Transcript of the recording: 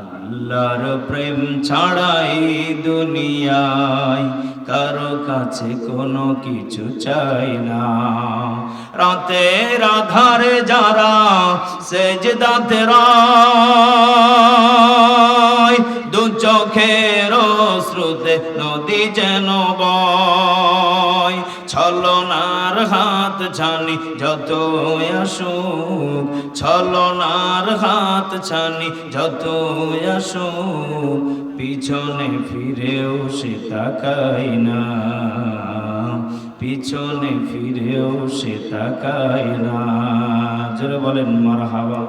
আল্লাহর প্রেম ছাড়াই দুনিয়ায় কারও কাছে কোনো কিছু চাই না। রাতের আধারে যারা সেজদাতে রায় দু চোখের শ্রুতে নদী যেন বয়। ছলনার হাত ছানি যত আসুক, ছলনার হাত ছানি যত আসুক, পিছনে ফিরেও সে তাকাই না। পিছনে ফিরেও সে তাকাই না। জোরে বলেন মার হাওয়া